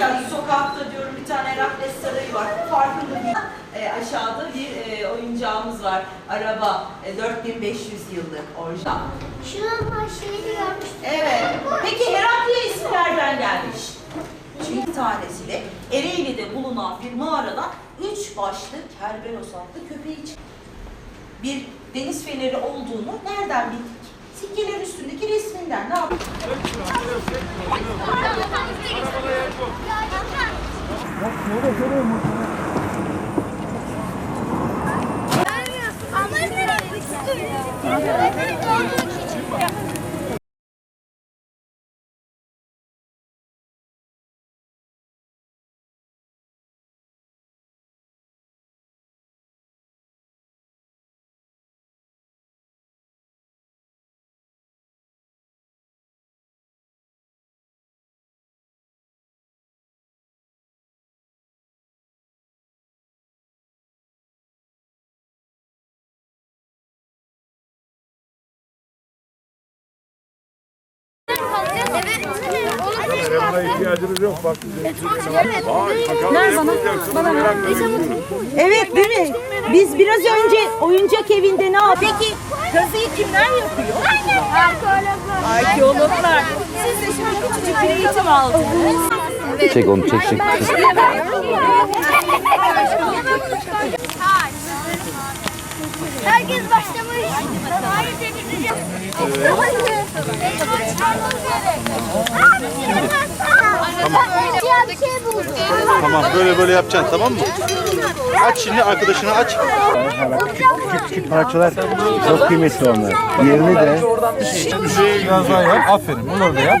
Yani sokakta diyorum bir tane Herakles Sarayı var. Farkında değil. E, aşağıda bir e, oyuncağımız var. Araba e, 4500 yıllık orijinal. Şunun şeyini görmüştüm. Evet. Peki Herakliye ismi nereden gelmiş? Çünkü bir tanesiyle Ereğli'de bulunan bir mağaradan üç başlı Kerberos adlı köpeği çıktı. Bir deniz feneri olduğunu nereden bildik? Sikkelerin üstündeki resminden ne yaptık? Ama ihtiyacınız yok bak. Evet değil mi? Biz biraz önce oyuncak evinde ne yaptık? Peki kazıyı kimler yapıyor? Arkeologlar. Siz de şimdi küçücük bir eğitim aldınız. Çek onu çek çek. Herkes başlamış. Hayır temizleyeceğim. Tamam. Bir şey buldum. Tamam böyle böyle yapacaksın tamam mı? Aç şimdi arkadaşını aç. Küçük parçalar çok kıymetli onlar. Yerini de Bir şey biraz daha yap. Aferin. Bunları da yap.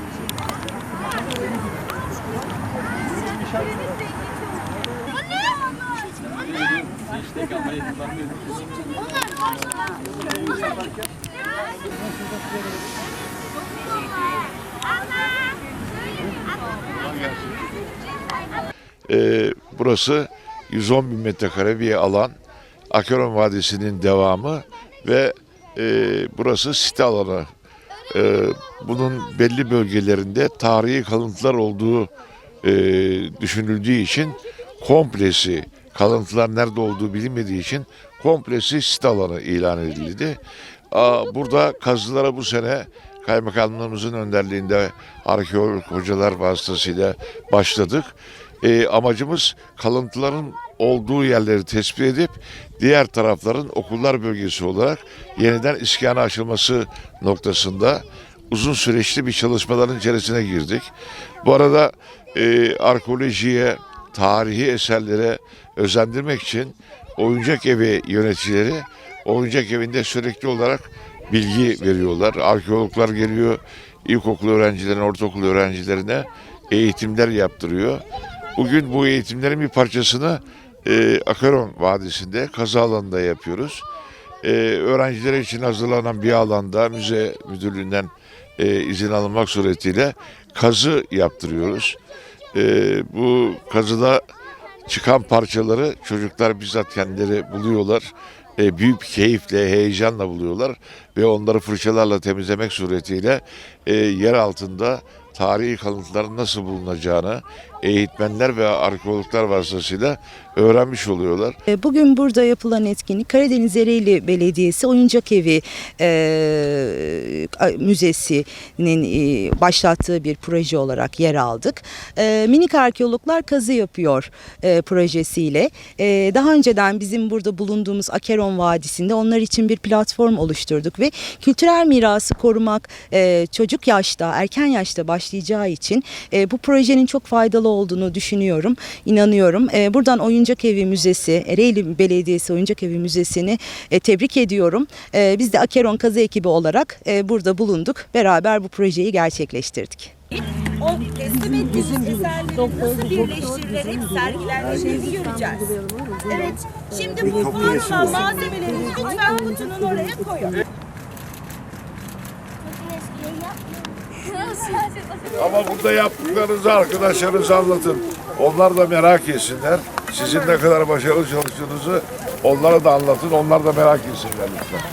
Ee, burası 110 bin metrekare bir alan. Akeron Vadisi'nin devamı ve e, burası site alanı. Ee, bunun belli bölgelerinde tarihi kalıntılar olduğu e, düşünüldüğü için komplesi kalıntılar nerede olduğu bilinmediği için komplesi site alanı ilan edildi. Burada kazılara bu sene kaymakamlığımızın önderliğinde arkeolog hocalar vasıtasıyla başladık. Ee, amacımız kalıntıların olduğu yerleri tespit edip diğer tarafların okullar bölgesi olarak yeniden iskana açılması noktasında uzun süreçli bir çalışmaların içerisine girdik. Bu arada e, arkeolojiye, tarihi eserlere özendirmek için oyuncak evi yöneticileri oyuncak evinde sürekli olarak bilgi veriyorlar. Arkeologlar geliyor, ilkokul öğrencilerine, ortaokul öğrencilerine eğitimler yaptırıyor. Bugün bu eğitimlerin bir parçasını e, Akaron Vadisi'nde kazı alanında yapıyoruz. E, öğrenciler için hazırlanan bir alanda müze müdürlüğünden e, izin alınmak suretiyle kazı yaptırıyoruz. E, bu kazıda çıkan parçaları çocuklar bizzat kendileri buluyorlar. E, büyük keyifle, heyecanla buluyorlar ve onları fırçalarla temizlemek suretiyle e, yer altında tarihi kalıntıların nasıl bulunacağını eğitmenler ve arkeologlar vasıtasıyla öğrenmiş oluyorlar. E, Bugün burada yapılan etkinlik Karadeniz Ereğli Belediyesi Oyuncak Evi e, Müzesi'nin e, başlattığı bir proje olarak yer aldık. E, minik arkeologlar kazı yapıyor e, projesiyle. E, daha önceden bizim burada bulunduğumuz Akeron Vadisi'nde onlar için bir platform oluşturduk ve kültürel mirası korumak e, çocuk yaşta, erken yaşta başlayacağı için e, bu projenin çok faydalı olduğunu düşünüyorum, inanıyorum. E, buradan Oyuncak Evi Müzesi, Ereğli Belediyesi Oyuncak Evi Müzesi'ni e, tebrik ediyorum. E, biz de Akeron Kazı ekibi olarak e, burada bulunduk. Beraber bu projeyi gerçekleştirdik. O teslim ettiğimiz eserlerin nasıl birleştirilerek sergilendiğini göreceğiz. Evet, şimdi bu var olan malzemeleri lütfen kutunun oraya koyun. Ama burada yaptıklarınızı arkadaşlarınıza anlatın. Onlar da merak etsinler. Sizin ne kadar başarılı çalıştığınızı onlara da anlatın. Onlar da merak etsinler lütfen.